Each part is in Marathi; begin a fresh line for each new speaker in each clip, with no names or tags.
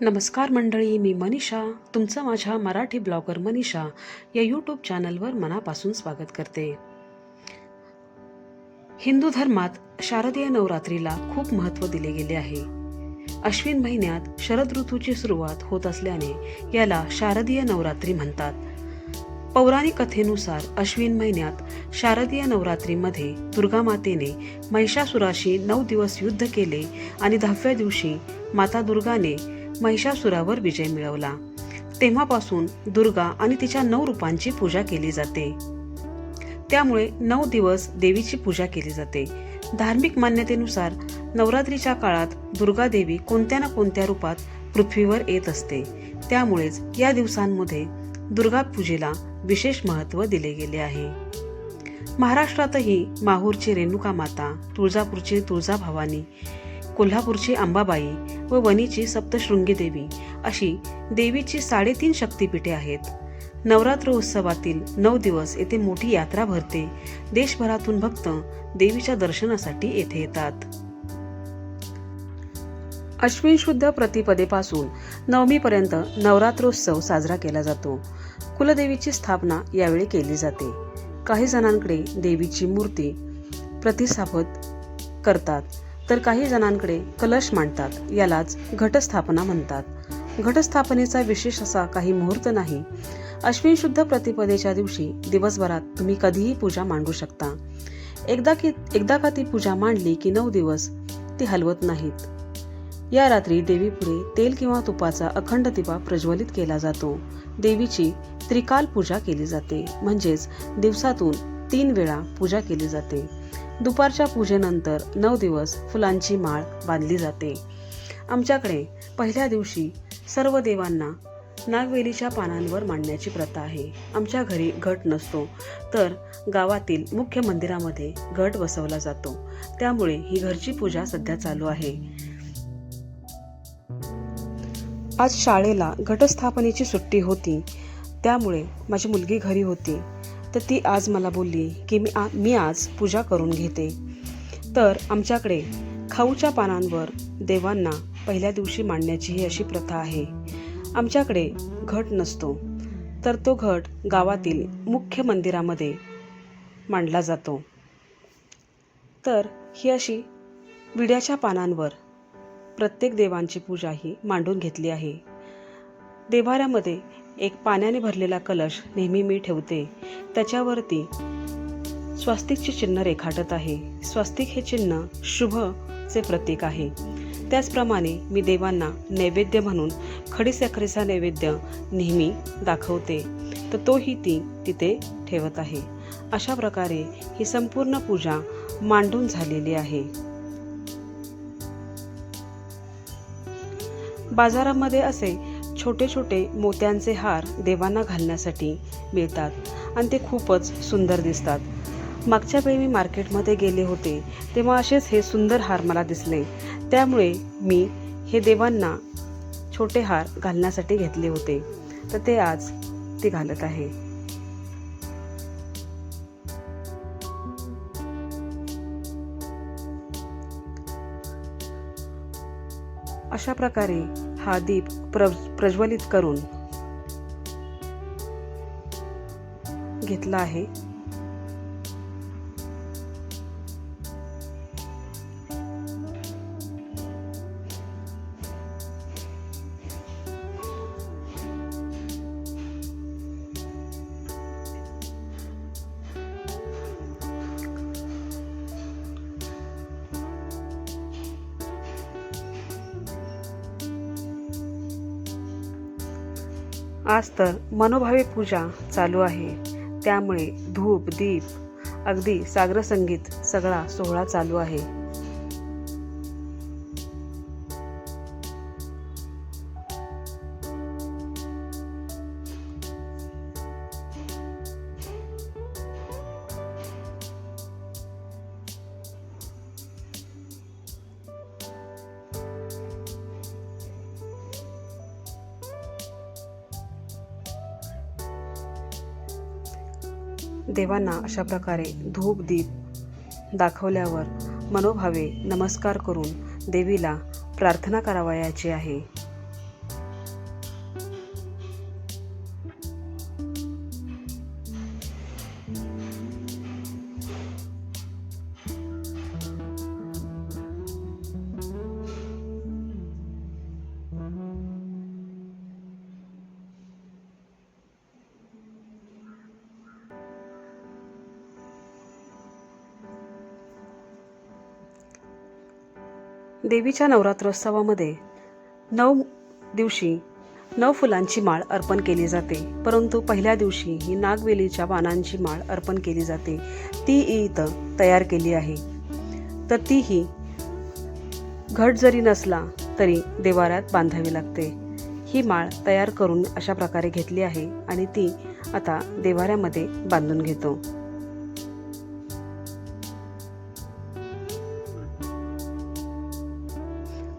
नमस्कार मंडळी मी मनीषा तुमचं माझ्या मराठी ब्लॉगर मनीषा या यूट्यूब चॅनलवर मनापासून स्वागत करते. हिंदू धर्मात शारदीय नवरात्रीला खूप महत्त्व दिले गेले आहे. अश्विन महिन्यात शरद ऋतूची सुरुवात होत असल्याने याला शारदीय नवरात्री म्हणतात. पौराणिक कथेनुसार अश्विन महिन्यात शारदीय नवरात्रीमध्ये दुर्गा मातेने महिषासुराशी नऊ दिवस युद्ध केले आणि दहाव्या दिवशी माता दुर्गाने महिषासुरावर विजय मिळवला. तेव्हापासून दुर्गा आणि तिच्या नऊ रूपांची पूजा केली जाते. त्यामुळे नऊ दिवस देवीची पूजा केली जाते. धार्मिक मान्यतेनुसार नवरात्रीच्या काळात दुर्गा देवी कोणत्या ना कोणत्या रूपात पृथ्वीवर येत असते. त्यामुळेच या दिवसांमध्ये दुर्गा पूजेला विशेष महत्त्व दिले गेले आहे. महाराष्ट्रातही माहूरची रेणुका माता तुळजापूरची तुळजा भवानी कोल्हापूरची अंबाबाई व वणीची सप्तशृंगी देवी अशी देवीची साडेतीन शक्तिपीठे आहेत. नवरात्र उत्सवातील नऊ दिवस येथे मोठी यात्रा भरते. देशभरातून भक्त देवीच्या दर्शनासाठी येथे येतात. अश्विन शुद्ध प्रतिपदेपासून नवमीपर्यंत नवरात्रोत्सव साजरा केला जातो. कुलदेवीची स्थापना यावेळी केली जाते. काही जणांकडे देवीची मूर्ती प्रतिस्थापित करतात. तर काही जणांकडे कलश मांडतात यालाच घटस्थापना म्हणतात. घटस्थापनेचा विशेष असा काही मुहूर्त नाही. अश्विन शुद्ध प्रतिपदेच्या दिवशी दिवसभरात तुम्ही कधीही पूजा मांडू शकता. एकदा की एकदा का ती पूजा मांडली की नऊ दिवस ती हलवत नाहीत. या रात्री देवीपुढे तेल किंवा तुपाचा अखंड दिवा प्रज्वलित केला जातो. देवीची त्रिकाल पूजा केली जाते. म्हणजेच दिवसातून तीन वेळा पूजा केली जाते. दुपारच्या पूजेनंतर नऊ दिवस फुलांची माळ बांधली जाते. आमच्याकडे पहिल्या दिवशी सर्व देवांना नागवेलीच्या पानांवर मांडण्याची प्रथा आहे. आमच्या घरी घट नसतो तर गावातील मुख्य मंदिरामध्ये घट बसवला जातो. त्यामुळे ही घरची पूजा सध्या चालू आहे. आज शाळेला घटस्थापनेची सुट्टी होती. त्यामुळे माझी मुलगी घरी होती. तर ती आज मला बोलली की मी आ मी आज पूजा करून घेते. तर आमच्याकडे खाऊच्या पानांवर देवांना पहिल्या दिवशी मांडण्याची ही अशी प्रथा आहे. आमच्याकडे घट नसतो. तर तो घट गावातील मुख्य मंदिरामध्ये मांडला जातो. तर ही अशी विड्याच्या पानांवर प्रत्येक देवांची पूजा ही मांडून घेतली आहे. देवाऱ्यामध्ये एक पाण्याने भरलेला कलश नेहमी मी ठेवते. त्याच्यावरती स्वस्तिकचे चिन्ह रेखाटत आहे. स्वस्तिक हे चिन्ह शुभचे प्रतीक आहे. त्याचप्रमाणे मी देवांना नैवेद्य म्हणून खडीसाखरेचा नैवेद्य नेहमी दाखवते. तर तोही ती तिथे ठेवत आहे. अशा प्रकारे ही संपूर्ण पूजा मांडून झालेली आहे. बाजारामध्ये असे छोटे छोटे मोत्यांचे हार देवांना घालण्यासाठी मिळतात. आणि ते खूपच सुंदर दिसतात. मागच्या वेळी मी मार्केटमध्ये गेले होते तेव्हा असेच हे सुंदर हार मला दिसले. त्यामुळे मी हे देवांना छोटे हार घालण्यासाठी घेतले होते. तर ते आज ते घालत आहे. अशा प्रकारे हा दीप प्र प्रज्वलित करून घेतला आहे. आज तर मनोभावे पूजा चालू आहे. त्यामुळे धूप दीप अगदी सागर संगीत सगळा सोहळा चालू आहे. देवांना अशा प्रकारे धूप दीप दाखवल्यावर मनोभावे नमस्कार करून देवीला प्रार्थना करावयाची आहे. देवीच्या नवरात्रोत्सवामध्ये नऊ दिवशी नऊ फुलांची माळ अर्पण केली जाते. परंतु पहिल्या दिवशी ही नागवेलीच्या पानांची माळ अर्पण केली जाते. ती इथं तयार केली आहे. तर तीही घट जरी नसला तरी देवाऱ्यात बांधावी लागते. ही माळ तयार करून अशा प्रकारे घेतली आहे आणि ती आता देवाऱ्यामध्ये बांधून घेतो.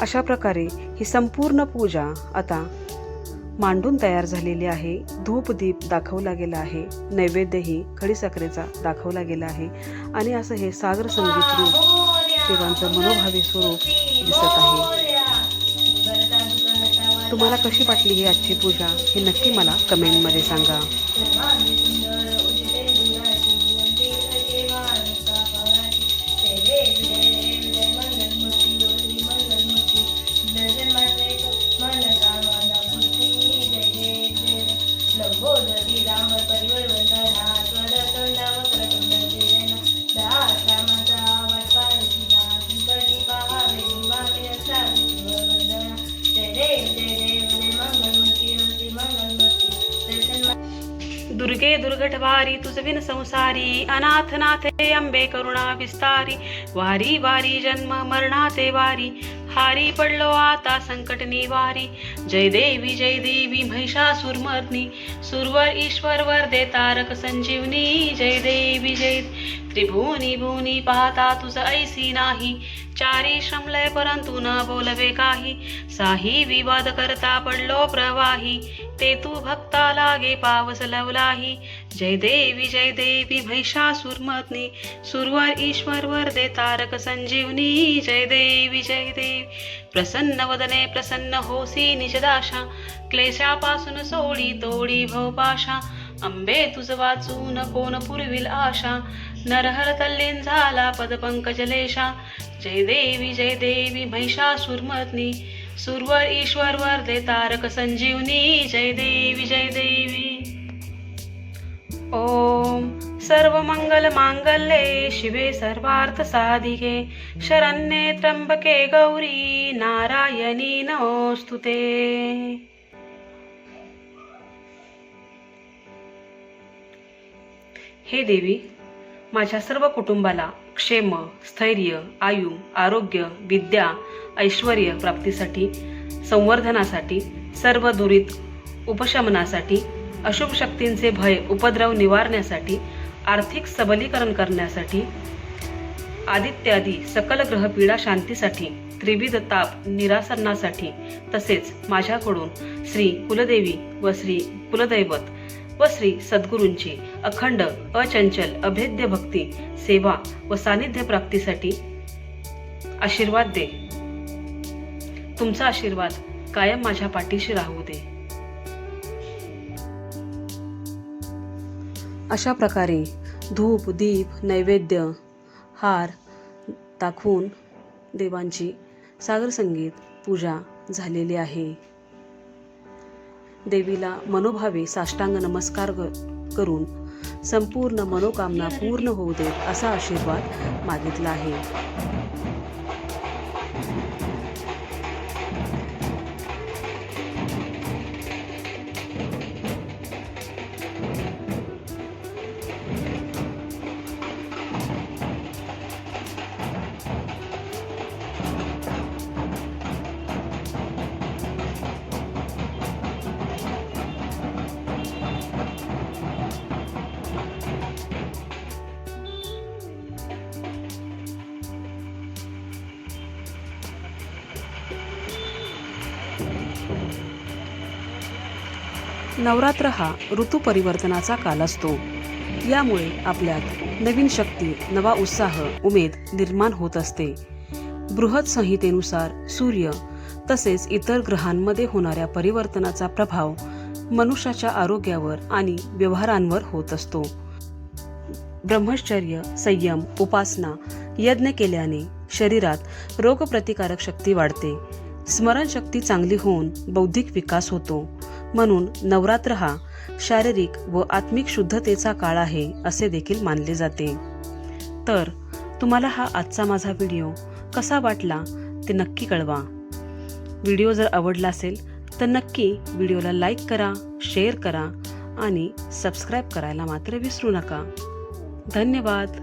अशा प्रकारे ही संपूर्ण पूजा आता मांडून तयार झालेली आहे. धूपदीप दाखवला गेला आहे. नैवेद्यही खडीसाखरेचा दाखवला गेला आहे. आणि असं हे सागर संगीत रूप देवांचं मनोभावी स्वरूप दिसत आहे. तुम्हाला कशी वाटली ही आजची पूजा हे नक्की मला कमेंटमध्ये सांगा. दुर्गे दुर्घटवारी तुझविन संसारी अनाथ नाथे अंबे करुणा विस्तारी वारी वारी जन्म मरणाते वारी हारी पडलो आता संकट निवारी जय देवी जय देवी महिषासुरमर्नी सुरवर ईश्वर वर दे तारक संजीवनी जय देवी जय त्रिभुवनी भुवनी पाहता तुझ ऐसी नाही. चारी श्रमलय परंतु न बोलवे काही. साही विवाद करता पडलो प्रवाही. ते तू भक्ता लागे पावस लवलाही जय देवी जय देवी महिषासुरमर्नी सुरवर ईश्वर वर दे तारक संजीवनी. जय देवी जय देवी. प्रसन्न वदने प्रसन्न होसी निजदाशा. क्लेशापासून सोडी तोडी भवपाशा. अंबे तुझ वाचून कोण पुरविल आशा. नरहर तल्लीन झाला पदपंकजलेशा जय देवी जय देवी महिषासुरमर्नी सुरवर ईश्वर वर दे तारक संजीवनी. जय देवी जय देवी. ओम सर्व मंगल मांगल्ये शिवे सर्वार्थ साधिके. शरण्ये त्र्यंबके गौरी नारायणी नमोस्तुते. हे देवी माझ्या सर्व कुटुंबाला क्षेम स्थैर्य आयु आरोग्य विद्या ऐश्वर प्राप्तीसाठी संवर्धनासाठी सर्व दुरीत उपशमनासाठी अशुभ शक्तींचे भय उपद्रव निवारण्यासाठी आर्थिक सबलीकरण करण्यासाठी आदित्यादी सकल ग्रहपीडा शांतीसाठी त्रिविध ताप निरासरणासाठी तसेच माझ्याकडून श्री कुलदेवी व श्री कुलदैवत व श्री सद्गुरूंची अखंड अचंचल अभेद्य भक्ती सेवा व सानिध्य प्राप्तीसाठी आशीर्वाद दे. तुमचा आशीर्वाद कायम माझ्या पाठीशी राहू दे. अशा प्रकारे धूप दीप नैवेद्य हार दाखवून देवांची सागर संगीत पूजा झालेली आहे. देवीला मनोभावे साष्टांग नमस्कार करून संपूर्ण मनोकामना पूर्ण होऊ देत असा आशीर्वाद मागितला आहे. नवरात्र हा ऋतू परिवर्तनाचा काल असतो. यामुळे आपल्यात नवीन शक्ती नवा उत्साह उमेद निर्माण होत असते. बृहत संहितेनुसार सूर्य तसेच इतर ग्रहांमध्ये होणाऱ्या परिवर्तनाचा प्रभाव मनुष्याच्या आरोग्यावर आणि व्यवहारांवर होत असतो. ब्रह्मचर्य संयम उपासना यज्ञ केल्याने शरीरात रोगप्रतिकारक शक्ती वाढते. स्मरणशक्ती चांगली होऊन बौद्धिक विकास होतो. म्हणून नवरात्र हा शारीरिक व आत्मिक शुद्धतेचा काळ आहे असे देखील मानले जाते. तर तुम्हाला हा आजचा माझा व्हिडिओ कसा वाटला ते नक्की कळवा. व्हिडिओ जर आवडला असेल तर नक्की व्हिडिओला लाईक करा शेअर करा आणि सबस्क्राईब करायला मात्र विसरू नका. धन्यवाद.